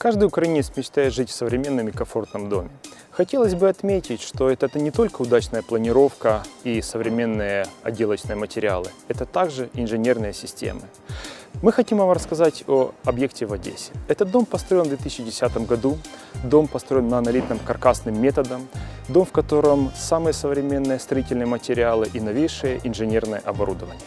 Каждый украинец мечтает жить в современном и комфортном доме. Хотелось бы отметить, что это, не только удачная планировка и современные отделочные материалы, это также инженерные системы. Мы хотим вам рассказать о объекте в Одессе. Этот дом построен в 2010 году, дом построен монолитным каркасным методом, дом, в котором самые современные строительные материалы и новейшее инженерное оборудование.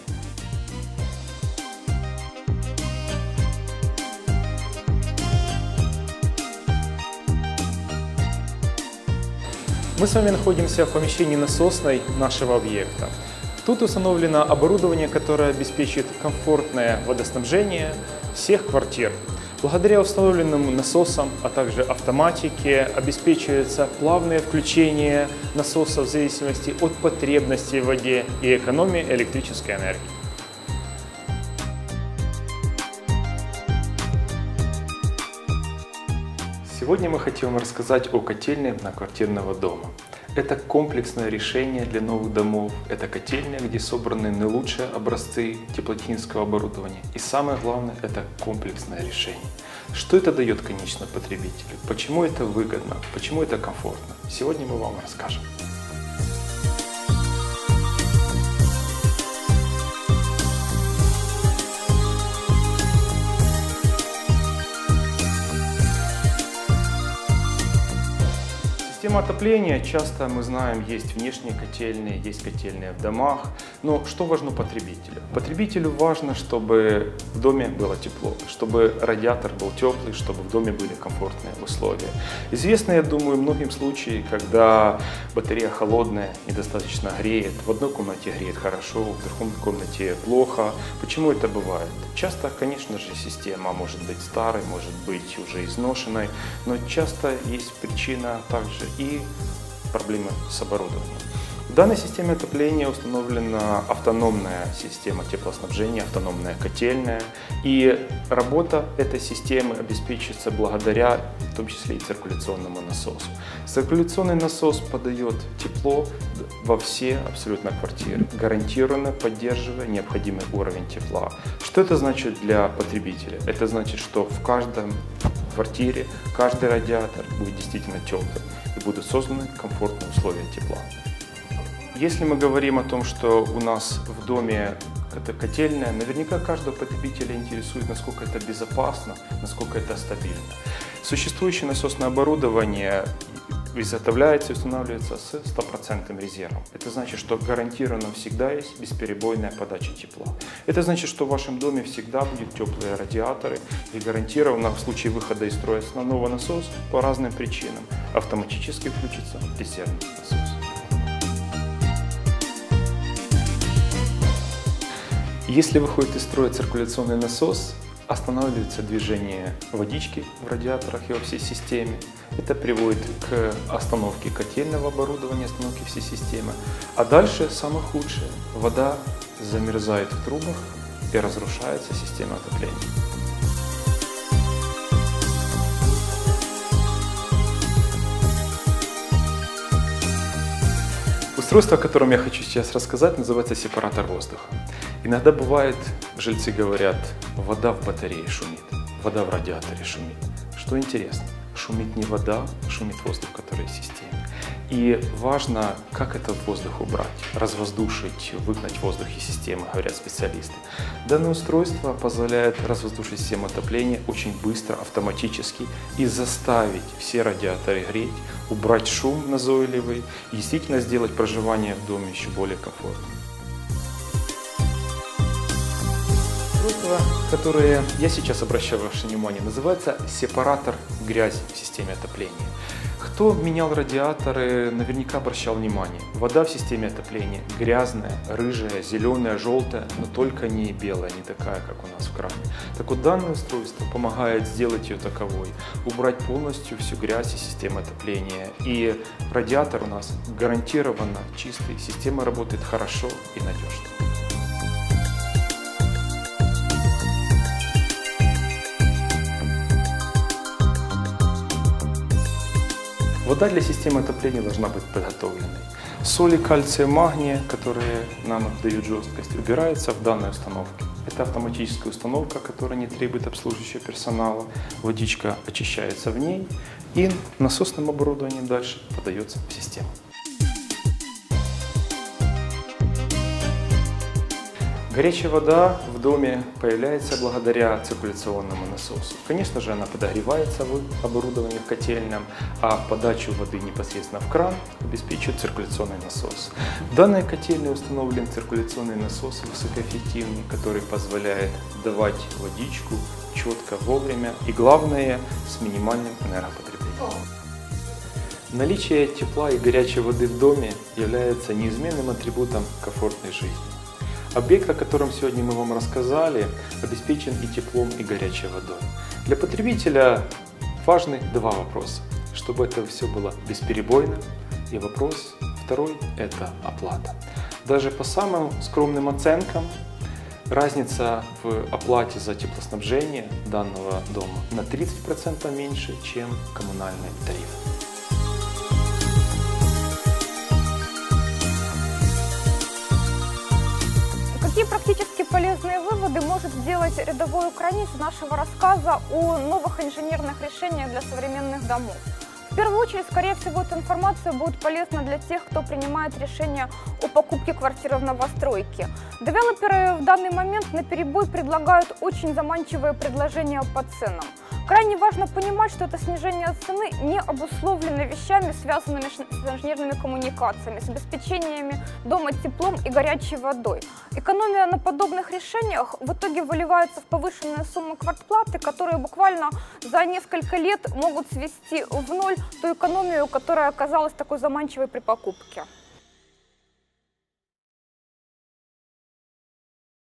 Мы с вами находимся в помещении насосной нашего объекта. Тут установлено оборудование, которое обеспечит комфортное водоснабжение всех квартир. Благодаря установленным насосам, а также автоматике обеспечивается плавное включение насоса в зависимости от потребностей в воде и экономии электрической энергии. Сегодня мы хотим рассказать о котельной многоквартирного дома. Это комплексное решение для новых домов. Это котельня, где собраны наилучшие образцы теплотехнического оборудования. И самое главное, это комплексное решение. Что это дает конечному потребителю? Почему это выгодно? Почему это комфортно? Сегодня мы вам расскажем. Система отопления часто, мы знаем, есть внешние котельные, есть котельные в домах. Но что важно потребителю? Потребителю важно, чтобы в доме было тепло, чтобы радиатор был теплый, чтобы в доме были комфортные условия. Известно, я думаю, многим случаи, когда батарея холодная, недостаточно греет, в одной комнате греет хорошо, в другой комнате плохо. Почему это бывает? Часто, конечно же, система может быть старой, может быть уже изношенной, но часто есть причина также проблемы с оборудованием. В данной системе отопления установлена автономная система теплоснабжения, автономная котельная. И работа этой системы обеспечивается благодаря, в том числе и циркуляционному насосу. Циркуляционный насос подает тепло во все абсолютно квартиры, гарантированно поддерживая необходимый уровень тепла. Что это значит для потребителя? Это значит, что в каждом квартире каждый радиатор будет действительно теплым и будут созданы комфортные условия тепла. Если мы говорим о том, что у нас в доме это котельная, наверняка каждого потребителя интересует, насколько это безопасно, насколько это стабильно. Существующее насосное оборудование изготовляется и устанавливается с стопроцентным резервом. Это значит, что гарантированно всегда есть бесперебойная подача тепла. Это значит, что в вашем доме всегда будут теплые радиаторы и гарантированно в случае выхода из строя основного насоса по разным причинам автоматически включится резервный насос. Если выходит из строя циркуляционный насос, останавливается движение водички в радиаторах и во всей системе. Это приводит к остановке котельного оборудования, остановке всей системы. А дальше самое худшее. Вода замерзает в трубах и разрушается система отопления. Устройство, о котором я хочу сейчас рассказать, называется сепаратор воздуха. Иногда бывает, жильцы говорят, вода в батарее шумит, вода в радиаторе шумит. Что интересно, шумит не вода, шумит воздух, который в системе. И важно, как этот воздух убрать, развоздушить, выгнать воздух из системы, говорят специалисты. Данное устройство позволяет развоздушить систему отопления очень быстро, автоматически и заставить все радиаторы греть, убрать шум назойливый и действительно сделать проживание в доме еще более комфортным. Устройство, которое я сейчас обращаю ваше внимание, называется сепаратор грязи в системе отопления. Кто менял радиаторы, наверняка обращал внимание. Вода в системе отопления грязная, рыжая, зеленая, желтая, но только не белая, не такая, как у нас в кране. Так вот, данное устройство помогает сделать ее таковой, убрать полностью всю грязь из системы отопления. И радиатор у нас гарантированно чистый, система работает хорошо и надежно. Вода для системы отопления должна быть подготовленной. Соли кальция, магния, которые нам дают жесткость, убираются в данной установке. Это автоматическая установка, которая не требует обслуживающего персонала. Водичка очищается в ней и насосным оборудованием дальше подается в систему. Горячая вода в доме появляется благодаря циркуляционному насосу. Конечно же, она подогревается в оборудовании в котельном, а подачу воды непосредственно в кран обеспечивает циркуляционный насос. В данной котельной установлен циркуляционный насос высокоэффективный, который позволяет давать водичку четко, вовремя и, главное, с минимальным энергопотреблением. Наличие тепла и горячей воды в доме является неизменным атрибутом комфортной жизни. Объект, о котором сегодня мы вам рассказали, обеспечен и теплом, и горячей водой. Для потребителя важны два вопроса. Чтобы это все было бесперебойно. И вопрос второй – это оплата. Даже по самым скромным оценкам, разница в оплате за теплоснабжение данного дома на 30% меньше, чем коммунальный тариф. Какие практически полезные выводы может сделать рядовой украинец нашего рассказа о новых инженерных решениях для современных домов? В первую очередь, скорее всего, эта информация будет полезна для тех, кто принимает решение о покупке квартиры в новостройке. Девелоперы в данный момент на перебой предлагают очень заманчивые предложения по ценам – Крайне важно понимать, что это снижение цены не обусловлено вещами, связанными с инженерными коммуникациями, с обеспечениями дома теплом и горячей водой. Экономия на подобных решениях в итоге выливается в повышенные суммы квартплаты, которые буквально за несколько лет могут свести в ноль ту экономию, которая оказалась такой заманчивой при покупке.